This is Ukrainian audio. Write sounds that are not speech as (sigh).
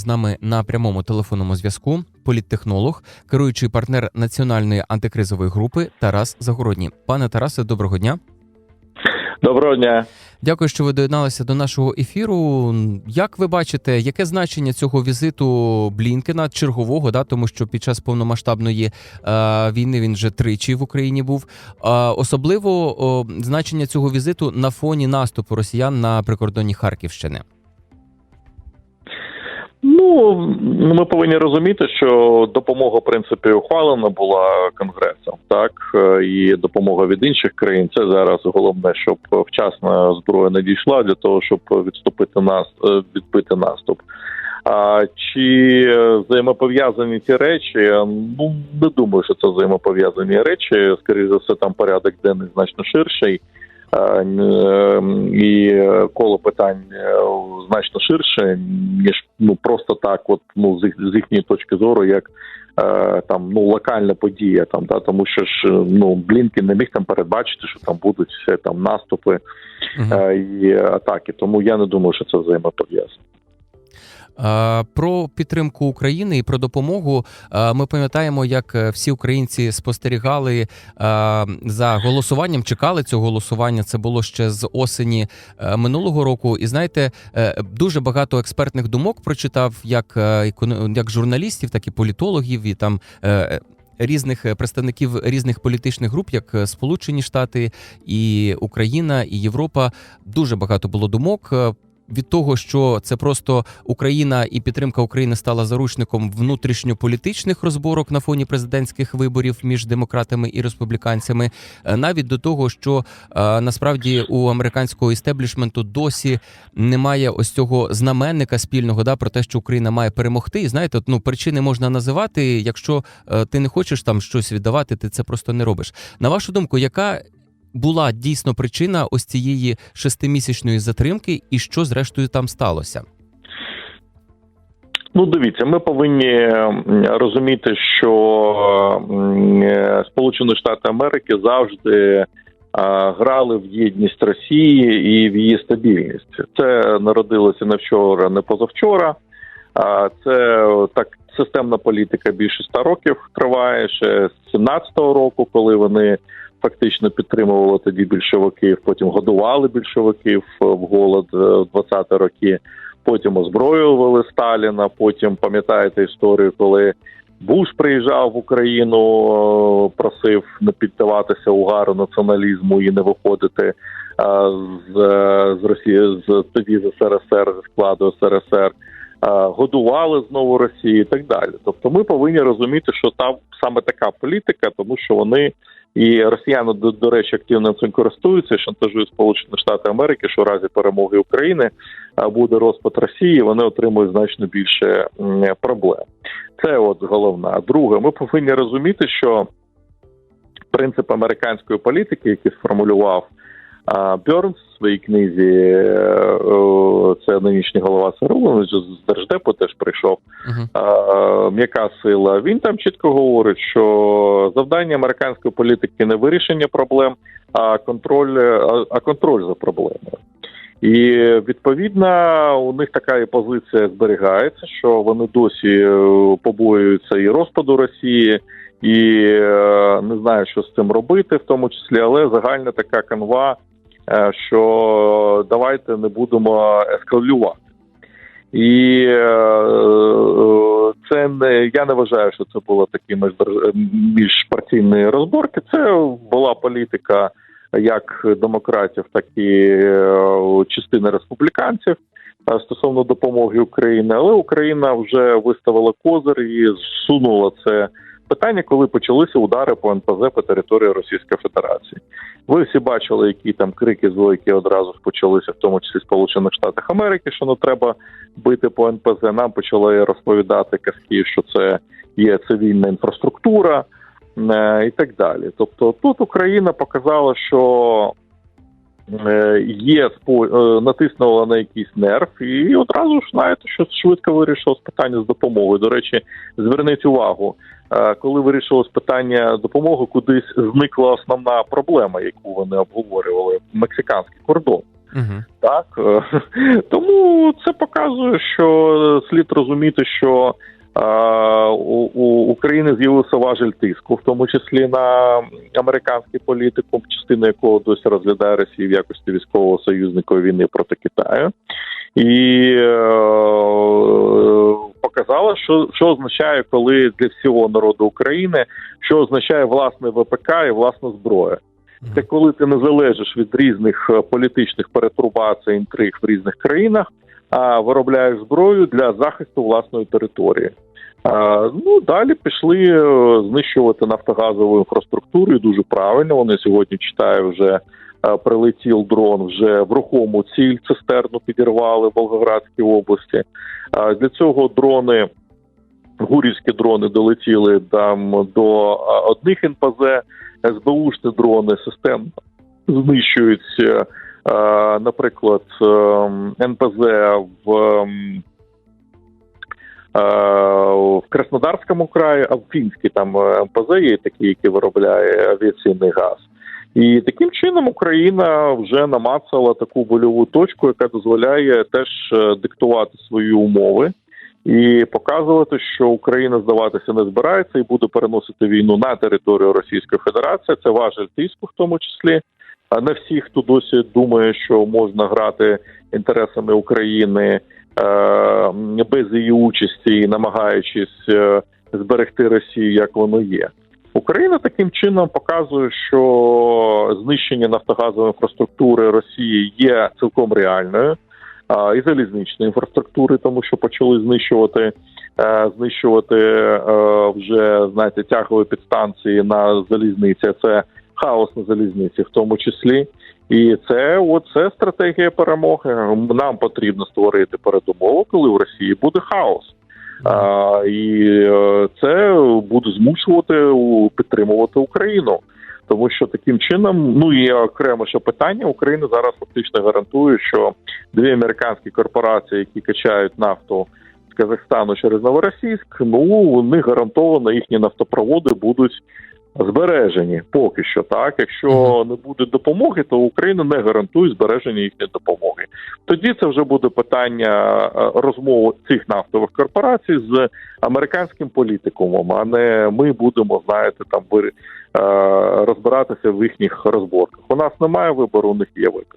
З нами на прямому телефонному зв'язку політтехнолог, керуючий партнер національної антикризової групи Тарас Загородній. Пане Тарасе, доброго дня. Доброго дня. Дякую, що ви доєдналися до нашого ефіру. Як ви бачите, яке значення цього візиту Блінкена чергового? Да, тому що під час повномасштабної е, війни він вже тричі в Україні був. Е, особливо о, значення цього візиту на фоні наступу росіян на прикордонні Харківщини. Ну ми повинні розуміти, що допомога в принципі ухвалена була конгресом, так Е, і допомога від інших країн. Це зараз головне, щоб вчасно зброя не дійшла для того, щоб відступити нас е, відбити наступ. А чи взаємопов'язані ці речі? Ну не думаю, що це взаємопов'язані речі. Скоріше за все, там порядок денний значно ширший. І коло питань е, значно ширше, ніж ну просто так, от ну з їх з їхньої точки зору, як е, там ну локальна подія, там да тому, що ж ну Блінкін не міг там передбачити, що там будуть там наступи uh і атаки. Тому я не думаю, що це взаємопов'язано. Про підтримку України і про допомогу ми пам'ятаємо, як е, всі українці спостерігали за голосуванням, чекали цього голосування. Це було ще з осені е, минулого року. І знаєте, е, дуже багато експертних думок прочитав як як журналістів, так і політологів, і там. Різних представників різних політичних груп, як Сполучені Штати і Україна і Європа, дуже багато було думок від того, що це просто Україна і підтримка України стала заручником внутрішньополітичних розборок на фоні президентських виборів між демократами і республіканцями, е, навіть до того, що е, насправді у американського істеблішменту досі немає ось цього знаменника спільного да про те, що Україна має перемогти. І знаєте, ну причини можна називати. Якщо е, ти не хочеш там щось віддавати, ти це просто не робиш. На вашу думку, яка була дійсно причина ось цієї шестимісячної затримки, і що зрештою там сталося? Ну, дивіться, ми повинні розуміти, що Сполучені Штати Америки завжди грали в єдність Росії і в її стабільність. Це народилося не вчора, не позавчора. Це так системна політика більше ста років триває ще з 17-го року, коли вони фактично підтримували тоді більшовиків. Потім годували більшовиків в голод в 20-ті роки. Потім озброювали Сталіна. Потім пам'ятаєте історію, коли Буш приїжджав в Україну, просив не піддаватися угару націоналізму і не виходити з з Росії з тоді з СРСР з складу СРСР. Годували знову Росію і так далі. Тобто, ми повинні розуміти, що там саме така політика, тому що вони і росіяни до, до речі активно цим користуються. Шантажують Сполучені Штати Америки, що в разі перемоги України буде розпад Росії. Вони отримують значно більше проблем. Це от головна. Друге, ми повинні розуміти, що принцип американської політики, який сформулював Бьорнс в своїй книзі, е, це нинішній голова СРУ, з Держдепу теж прийшов. Uh-huh. М'яка сила. Він там чітко говорить, що завдання американської політики не вирішення проблем, а контроль, а контроль за проблемою. І відповідно у них така і позиція зберігається, що вони досі е, побоюються і розпаду Росії, і е, не знають, що з цим робити, в тому числі, але загальна така канва Е, що давайте не будемо ескалювати. І е, це не я не вважаю, що це було такі міжпартійні розборки. Це була політика як демократів, так і частини республіканців стосовно допомоги Україні. Але Україна вже виставила козир і зсунула це питання, коли почалися удари по НПЗ по території Російської Федерації. Ви всі бачили, які там крики злойки одразу почалися, в тому числі Сполучених Штатах Америки, що не треба бити по НПЗ. Нам почали розповідати казки, що це є цивільна інфраструктура е, і так далі. Тобто, тут Україна показала, що Є е, натиснула на якийсь нерв, і одразу ж знаєте, що швидко вирішилось питання з допомогою. До речі, зверніть увагу, Е, коли вирішилось питання допомоги, кудись зникла основна проблема, яку вони обговорювали мексиканський кордон. Угу. Так е, (laughs) тому це показує, що слід розуміти, що е, у, України з'явився важель тиску, в тому числі на американський політику, частина якого досі розглядає Росію в якості військового союзника війни проти Китаю, і е, показала, що, що означає, коли для всього народу України, що означає власне ВПК і власна зброя. Це коли ти не залежиш від різних е, політичних перетурбацій, інтриг в різних країнах, а виробляєш зброю для захисту власної території. Ну далі пішли е, знищувати нафтогазову інфраструктуру. і Дуже правильно. Вони сьогодні читаю вже. е, Прилетів дрон вже в рухому ціль цистерну підірвали в Волгоградській області. Для цього дрони, гурівські дрони долетіли там до одних НПЗ, СБУшні дрони системно знищують, е, наприклад, е, НПЗ в, ем, е, в Краснодарському краї, а в Фінській там е, НПЗ є такі, які виробляє авіаційний газ. І таким чином Україна вже намацала таку больову точку, яка дозволяє теж е, диктувати свої умови і показувати, що Україна здаватися не збирається і буде переносити війну на територію Російської Федерації. Це важель тиску, в тому числі. А не всі, хто досі думає, що можна грати інтересами України е, без її участі, і намагаючись е, зберегти Росію, як воно є. Україна таким чином показує, що знищення нафтогазової інфраструктури Росії є цілком реальною а, і залізничної інфраструктури, тому що почали знищувати е, знищувати вже знаєте тягові підстанції на залізниці. Це хаос на залізниці, в тому числі. І це оце стратегія перемоги. Нам потрібно створити передумову, коли в Росії буде хаос. А, і е, це буде змушувати підтримувати Україну. Тому що таким чином, ну і окремо ще питання, Україна зараз фактично гарантує, що дві американські корпорації, які качають нафту з Казахстану через Новоросійськ, ну них гарантовано їхні нафтопроводи будуть збережені поки що. Так, якщо не буде допомоги, то Україна не гарантує збереження їхньої допомоги. Тоді це вже буде питання розмов розмови цих нафтових корпорацій з американським політикумом, а не ми будемо знаєте там е, розбиратися в їхніх розборках. У нас немає вибору, у них є вибір.